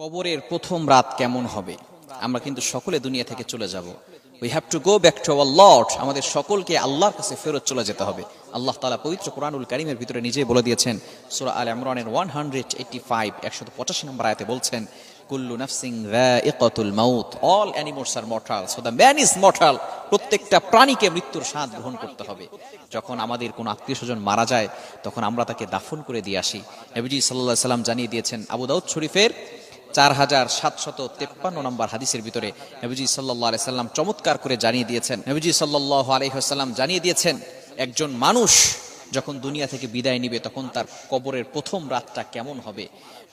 কবরের প্রথম রাত কেমন হবে? আমরা কিন্তু সকলে দুনিয়া থেকে চলে যাব। We have to go back to our lord আমাদের সকলকে আল্লাহর কাছে ফেরত চলে যেতে হবে। আল্লাহ তাআলা পবিত্র কোরআনুল কারীমের ভিতরে নিজেই বলে দিয়েছেন, সূরা আল ইমরানের 185 185 নম্বর আয়াতে বলছেন, কুল্লু নাফসিং যায়িকাতুল মাউত all animals are mortal so the man is mortal প্রত্যেকটা প্রাণীকে মৃত্যুর স্বাদ গ্রহণ করতে হবে। যখন আমাদের কোনো আত্মীয় স্বজন মারা যায়, তখন আমরা তাকে দাফন করে দিয়ে আসি। নবীজি আলাইহি সাল্লাম জানিয়ে দিয়েছেন, আবু দাউদ শরীফের চার হাজার সাতশত তেপ্পান্ন নম্বর হাদিসের ভিতরে নবীজি সাল্লাহ আলাইসাল্লাম চমৎকার করে জানিয়ে দিয়েছেন। নবীজি সাল্লাহ আলহিহাসাল্লাম জানিয়ে দিয়েছেন, একজন মানুষ যখন দুনিয়া থেকে বিদায় নিবে তখন তার কবরের প্রথম রাতটা কেমন হবে?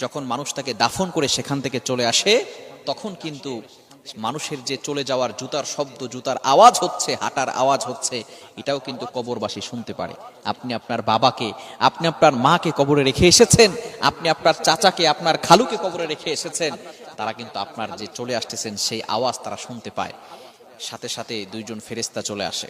যখন মানুষ তাকে দাফন করে সেখান থেকে চলে আসে, তখন কিন্তু মানুষের যে চলে যাওয়ার জুতার শব্দ, জুতার আওয়াজ হচ্ছে, হাঁটার আওয়াজ হচ্ছে, এটাও কিন্তু কবরবাসী শুনতে পারে। আপনি আপনার বাবাকে, আপনি আপনার মাকে কবরে রেখে এসেছেন, আপনি আপনার চাচাকে, আপনার খালুকে কবরে রেখে এসেছেন, তারা কিন্তু আপনার যে চলে আসতেছেন, সেই আওয়াজ তারা শুনতে পায়। সাথে সাথে দুইজন ফেরেস্তা চলে আসে।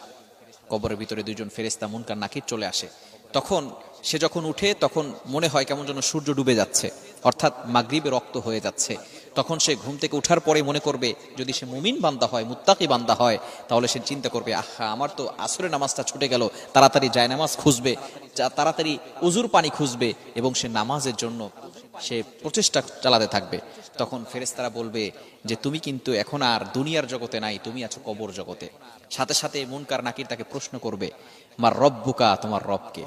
কবরের ভিতরে দুইজন ফেরেস্তা মুনকার নাকির চলে আসে। তখন সে যখন উঠে, তখন মনে হয় কেমন যেন সূর্য ডুবে যাচ্ছে। অর্থাৎ মাগরিবে রক্ত হয়ে যাচ্ছে। তখন সে ঘুম থেকে ওঠার পরে মনে করবে, যদি সে মুমিন বান্দা হয়, মুত্তাকি বান্দা হয়, তাহলে সে চিন্তা করবে, আহা, আমার তো আসরে নামাজটা ছুটে গেল, তাড়াতাড়ি যায় নামাজ খুঁজবে তাড়াতাড়ি উজুর পানি খুঁজবে, এবং সে নামাজের জন্য সে প্রচেষ্টা চালাতে থাকবে। তখন ফেরেস্তারা বলবে যে, তুমি কিন্তু এখন আর দুনিয়ার জগতে নাই, তুমি আছো কবর জগতে। সাথে সাথে মুনকার নাকির তাকে প্রশ্ন করবে আমার রব্বুকা, তোমার রবকে?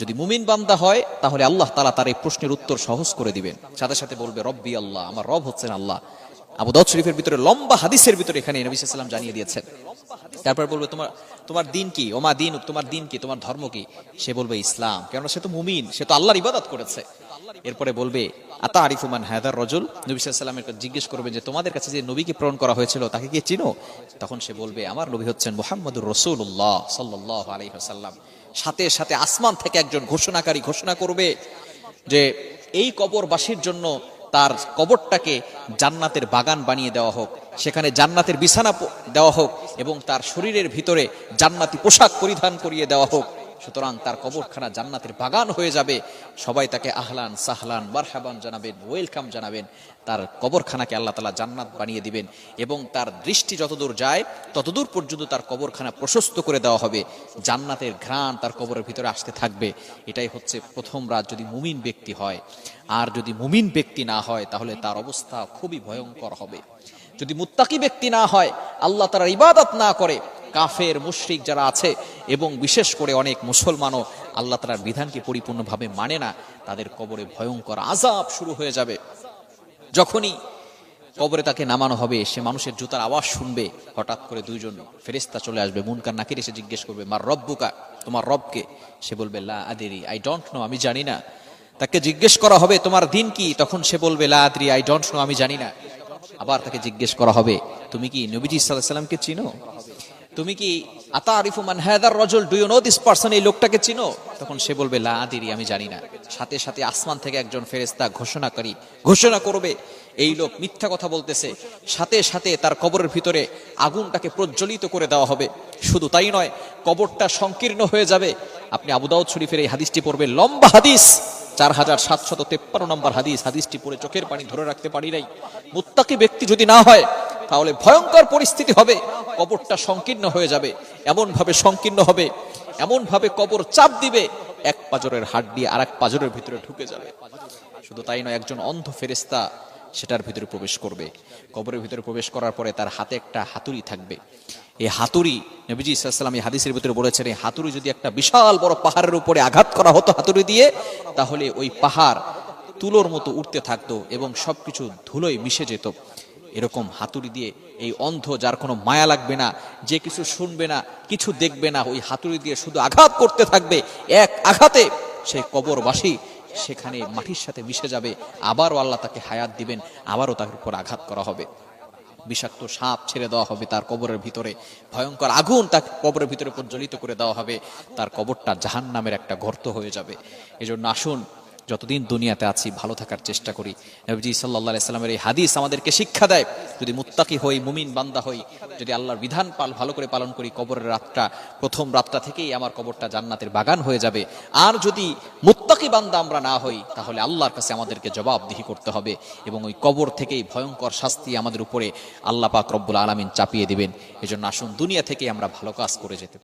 যদি মুমিন বান্দা হয়, তাহলে আল্লাহ তালা তার এই প্রশ্নের উত্তর সহজ করে দিবেন। সাথে সাথে বলবে, রব্বি আল্লাহ, আমার রব হচ্ছেন আল্লাহ। আবু দাউদ শরীফের ভিতরে লম্বা হাদিসের ভিতরে এখানে নবী সাল্লাম জানিয়ে দিয়েছেন। তারপর বলবে, তোমার তোমার দিন কি? ওমা দিন, তোমার দিন কি? তোমার ধর্ম কি? সে বলবে, ইসলাম। কেননা সে তো মুমিন, সে তো আল্লাহর ইবাদত করেছে। এরপরে বলবে আতা আরিফুমান হায়দার রজুল? নবী সাল্লামের জিজ্ঞেস করবে যে, তোমাদের কাছে যে নবীকে প্রেরণ করা হয়েছিল, তাকে কি চিনো? তখন সে বলবে, আমার নবী হচ্ছেন মোহাম্মদুর রসুল্লাহ সাল্লাহ আলী সাল্লাম সাথে সাথে আসমান থেকে একজন ঘোষণাকারী ঘোষণা করবে যে এই কবরবাসীর জন্য তার কবরটাকে জান্নাতের বাগান বানিয়ে দেওয়া হোক, সেখানে জান্নাতের বিছানা দেওয়া হোক এবং তার শরীরের ভিতরে জান্নাতি পোশাক পরিধান করিয়ে দেওয়া হোক। সুতরাং তার কবরখানা জান্নাতের বাগান হয়ে যাবে। সবাই তাকে আহলান সাহলান বারহাবান জানাবেন, ওয়েলকাম জানাবেন। তার কবরখানাকে আল্লাহ তালা জান্নাত বানিয়ে দিবেন এবং তার দৃষ্টি যতদূর যায়, ততদূর পর্যন্ত তার কবরখানা প্রশস্ত করে দেওয়া হবে। জান্নাতের ঘ্রাণ তার কবরের ভিতরে আসতে থাকবে। এটাই হচ্ছে প্রথম রাত যদি মুমিন ব্যক্তি হয়। আর যদি মুমিন ব্যক্তি না হয়, তাহলে তার অবস্থা খুবই ভয়ঙ্কর হবে। যদি মুত্তাকি ব্যক্তি না হয়, আল্লাহ তারা ইবাদত না করে কাফের, মুশরিক যারা আছে এবং বিশেষ করে অনেক মুসলমানও আল্লাহ তালার বিধানকে পরিপূর্ণভাবে মানে না, তাদের কবরে ভয়ঙ্কর আজাব শুরু হয়ে যাবে। যখনই কবরে তাকে নামানো হবে, সে মানুষের জুতার আওয়াজ শুনবে, হঠাৎ করে দুইজন ফেরেস্তা চলে আসবে, মুনকার নাকির এসে জিজ্ঞেস করবে, মার রব্বুকা? তোমার রবকে? সে বলবে, লা আদেরি আই ডোন্ট নো আমি জানি না। তাকে জিজ্ঞেস করা হবে, তোমার দিন কি? তখন সে বলবে, লা আদরি আই ডোন্ট নো আমি জানি না। আবার তাকে জিজ্ঞেস করা হবে, তুমি কি নবীজি সাল্লাহ সাল্লামকে চিনো? তুমি কি আতা আরিফু মান হ্যাদার রজল? Do you know this person এই লোকটাকে চিনো? তখন সে বলবে, লা আদিরি, আমি জানি না। সাথে সাথে আসমান থেকে একজন ফেরেস্তা ঘোষণাকারী ঘোষণা করবে, এই লোক মিথ্যা কথা বলতেছে। সাথে সাথে তার কবরের ভিতরে আগুনটাকে প্রজ্বলিত করে দেওয়া হবে। শুধু তাই নয়, কবরটা সংকীর্ণ হয়ে যাবে। আপনি আবু দাউদ শরীফের এই হাদিসটি পড়বে লম্বা হাদিস। চার হাজার সাতশত তেপ্পান্ন নম্বর হাদিস। হাদিসটি পড়ে চোখের পানি ধরে রাখতে পারি নাই। মুত্তাকি ব্যক্তি যদি না হয় তাহলে ভয়ঙ্কর পরিস্থিতি হবে, কবরটা সংকীর্ণ হয়ে যাবে এমন ভাবে সংকীর্ণ হবে এমন ভাবে কবর চাপ দিবে, এক পাজরের হাট দিয়ে আর এক পাজরের ভিতরে ঢুকে যাবে। শুধু তাই নয়, একজন অন্ধ ফেরেস্তা সেটার ভিতরে প্রবেশ করবে। কবরের ভিতরে প্রবেশ করার পরে তার হাতে একটা হাতুড়ি থাকবে। এই হাতুড়ি, নবীজি সাল্লাম এই হাদিসের ভিতরে বলেছেন, এই হাতুড়ি যদি একটা বিশাল বড় পাহাড়ের উপরে আঘাত করা হতো হাতুড়ি দিয়ে, তাহলে ওই পাহাড় তুলোর মতো উঠতে থাকতো এবং সবকিছু ধুলোয় মিশে যেত। এরকম হাতুড়ি দিয়ে এই অন্ধ যার কোনো মায়া লাগবে না, যে কিছু শুনবে না, কিছু দেখবে না, ওই হাতুড়ি দিয়ে শুধু আঘাত করতে থাকবে, এক আঘাতে সেই কবরবাসী সেখানে মাটির সাথে মিশে যাবে, আবারও আল্লাহ তাকে হায়াত দিবেন, আবারও তার উপর আঘাত করা হবে। বিষাক্ত সাপ ছেড়ে দেওয়া হবে তার কবরের ভিতরে, ভয়ঙ্কর আগুন তার কবরের ভিতরে প্রজ্বলিত করে দেওয়া হবে, তার কবরটা জাহান নামের একটা গর্ত হয়ে যাবে। এজন্য আসুন যতদিন দুনিয়াতে আছি, ভালো থাকার চেষ্টা করি। নবীজি সাল্লাহ সাল্লামের এই হাদিস আমাদেরকে শিক্ষা দেয়, যদি মুত্তাকি হই, মুমিন বান্দা হই, যদি আল্লাহর বিধান পাল, ভালো করে পালন করি, কবরের রাতটা, প্রথম রাতটা থেকেই আমার কবরটা জান্নাতের বাগান হয়ে যাবে। আর যদি মুত্তাকি বান্দা আমরা না হই, তাহলে আল্লাহর কাছে আমাদেরকে জবাবদিহি করতে হবে এবং ওই কবর থেকেই ভয়ঙ্কর শাস্তি আমাদের উপরে আল্লাহ পাক রব্বুল আলমিন চাপিয়ে দিবেন। এজন্য আসুন দুনিয়া থেকে আমরা ভালো কাজ করে যেতে